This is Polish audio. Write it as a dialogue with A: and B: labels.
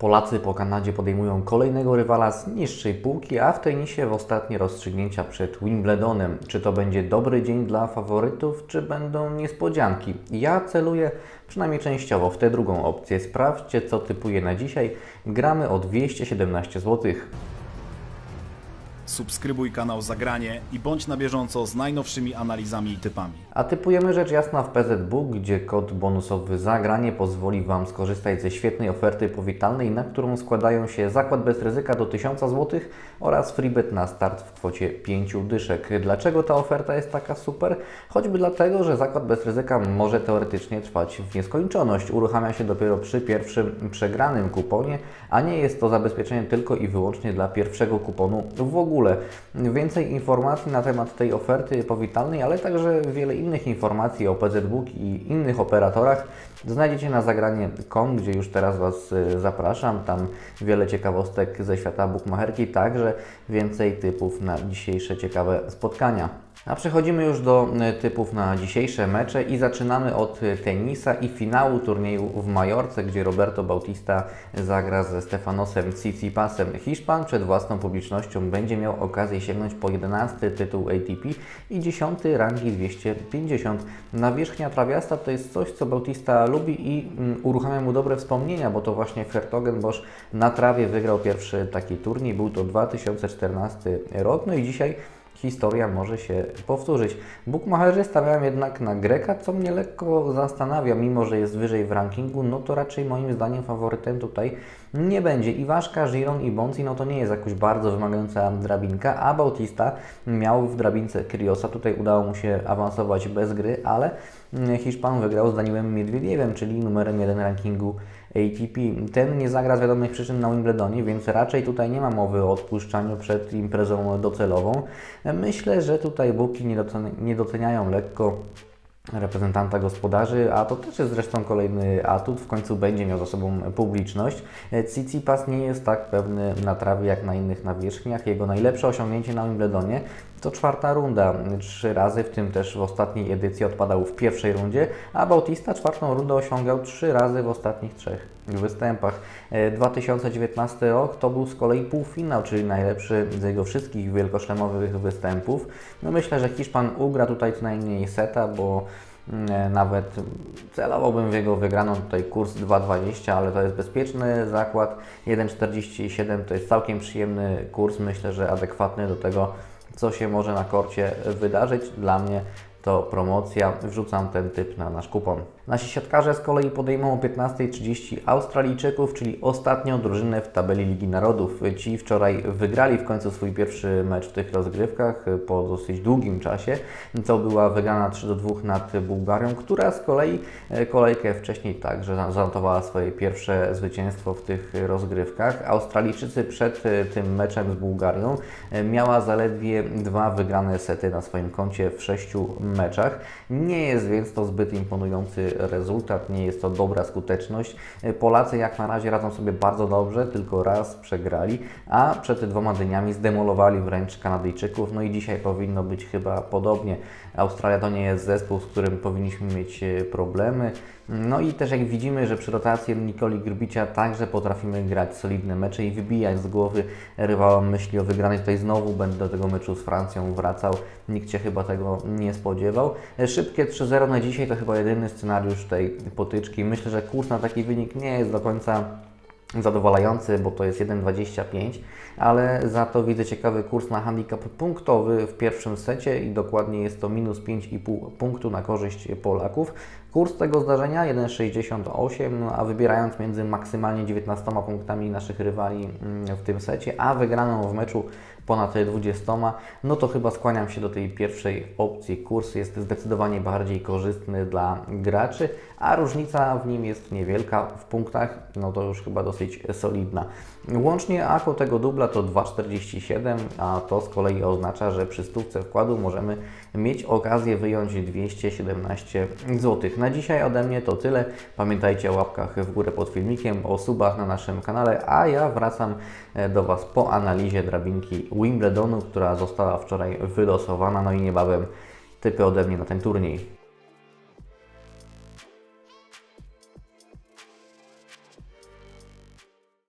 A: Polacy po Kanadzie podejmują kolejnego rywala z niższej półki, a w tenisie w ostatnie rozstrzygnięcia przed Wimbledonem. Czy to będzie dobry dzień dla faworytów, czy będą niespodzianki? Ja celuję przynajmniej częściowo w tę drugą opcję. Sprawdźcie, co typuję na dzisiaj. Gramy o 217 zł.
B: Subskrybuj kanał Zagranie i bądź na bieżąco z najnowszymi analizami i typami.
A: A typujemy rzecz jasna w PZ Book, gdzie kod bonusowy zagranie pozwoli Wam skorzystać ze świetnej oferty powitalnej, na którą składają się zakład bez ryzyka do 1000 zł oraz freebet na start w kwocie 5 dyszek. Dlaczego ta oferta jest taka super? Choćby dlatego, że zakład bez ryzyka może teoretycznie trwać w nieskończoność. Uruchamia się dopiero przy pierwszym przegranym kuponie, a nie jest to zabezpieczenie tylko i wyłącznie dla pierwszego kuponu w ogóle. Więcej informacji na temat tej oferty powitalnej, ale także wiele innych informacji o PZBook i innych operatorach znajdziecie na zagranie.com, gdzie już teraz Was y, zapraszam. Tam wiele ciekawostek ze świata bookmacherki, także więcej typów na dzisiejsze ciekawe spotkania. A przechodzimy już do y, typów na dzisiejsze mecze i zaczynamy od y, tenisa i finału turnieju w Majorce, gdzie Roberto Bautista zagra ze Stefanosem Tsitsipasem. Hiszpan przed własną publicznością będzie miał okazję sięgnąć po 11 tytuł ATP i 10 rangi 250. Nawierzchnia trawiasta to jest coś, co Bautista lubi i mm, uruchamia mu dobre wspomnienia, bo to właśnie Fertogenbosch na trawie wygrał pierwszy taki turniej, był to 2014 rok, no i dzisiaj historia może się powtórzyć. Bookmacherzy stawiają jednak na Greka, co mnie lekko zastanawia, mimo że jest wyżej w rankingu, no to raczej moim zdaniem faworytem tutaj nie będzie. Iwaszka, Giron i Bonzi, no to nie jest jakoś bardzo wymagająca drabinka, a Bautista miał w drabince Kriosa, tutaj udało mu się awansować bez gry, ale Hiszpan wygrał z Danielem Miedwiediewem, czyli numerem jeden rankingu ATP. Ten nie zagra z wiadomych przyczyn na Wimbledonie, więc raczej tutaj nie ma mowy o odpuszczaniu przed imprezą docelową. Myślę, że tutaj buki nie, nie doceniają lekko reprezentanta gospodarzy, a to też jest zresztą kolejny atut, w końcu będzie miał za sobą publiczność. Tsitsipas nie jest tak pewny na trawie jak na innych nawierzchniach. Jego najlepsze osiągnięcie na Wimbledonie to czwarta runda. Trzy razy, w tym też w ostatniej edycji odpadał w pierwszej rundzie, a Bautista czwartą rundę osiągał trzy razy w ostatnich trzech występach. 2019 rok to był z kolei półfinał, czyli najlepszy z jego wszystkich wielkoszlemowych występów. No myślę, że Hiszpan ugra tutaj co najmniej seta, bo mm, nawet celowałbym w jego wygraną tutaj kurs 2,20, ale to jest bezpieczny zakład. 1,47 to jest całkiem przyjemny kurs, myślę, że adekwatny do tego, co się może na korcie wydarzyć. Dla mnie to promocja. Wrzucam ten typ na nasz kupon. Nasi siatkarze z kolei podejmą o 15.30 Australijczyków, czyli ostatnią drużynę w tabeli Ligi Narodów. Ci wczoraj wygrali w końcu swój pierwszy mecz w tych rozgrywkach po dosyć długim czasie. To była wygrana 3 do 2 nad Bułgarią, która z kolei kolejkę wcześniej także zanotowała swoje pierwsze zwycięstwo w tych rozgrywkach. Australijczycy przed tym meczem z Bułgarią miała zaledwie dwa wygrane sety na swoim koncie w sześciu meczach. Nie jest więc to zbyt imponujący rezultat, nie jest to dobra skuteczność. Polacy jak na razie radzą sobie bardzo dobrze, tylko raz przegrali, a przed dwoma dniami zdemolowali wręcz Kanadyjczyków. No i dzisiaj powinno być chyba podobnie. Australia to nie jest zespół, z którym powinniśmy mieć problemy. No i też jak widzimy, że przy rotacji Nikoli Grbicia także potrafimy grać solidne mecze i wybijać z głowy rywalom myśli o wygranej. Tutaj znowu będę do tego meczu z Francją wracał. Nikt się chyba tego nie spodziewał. Szybkie 3-0 na dzisiaj to chyba jedyny scenariusz tej potyczki. Myślę, że kurs na taki wynik nie jest do końca zadowalający, bo to jest 1,25, ale za to widzę ciekawy kurs na handicap punktowy w pierwszym secie i dokładnie jest to minus 5,5 punktu na korzyść Polaków. Kurs tego zdarzenia 1,68, no a wybierając między maksymalnie 19 punktami naszych rywali w tym secie, a wygraną w meczu ponad 20, no to chyba skłaniam się do tej pierwszej opcji. Kurs jest zdecydowanie bardziej korzystny dla graczy, a różnica w nim jest niewielka w punktach, no to już chyba dosyć solidna. Łącznie ako tego dubla to 2,47, a to z kolei oznacza, że przy stówce wkładu możemy mieć okazję wyjąć 217 zł. Na dzisiaj ode mnie to tyle. Pamiętajcie o łapkach w górę pod filmikiem, o subach na naszym kanale, a ja wracam do Was po analizie drabinki Wimbledonu, która została wczoraj wylosowana, no i niebawem typy ode mnie na ten turniej.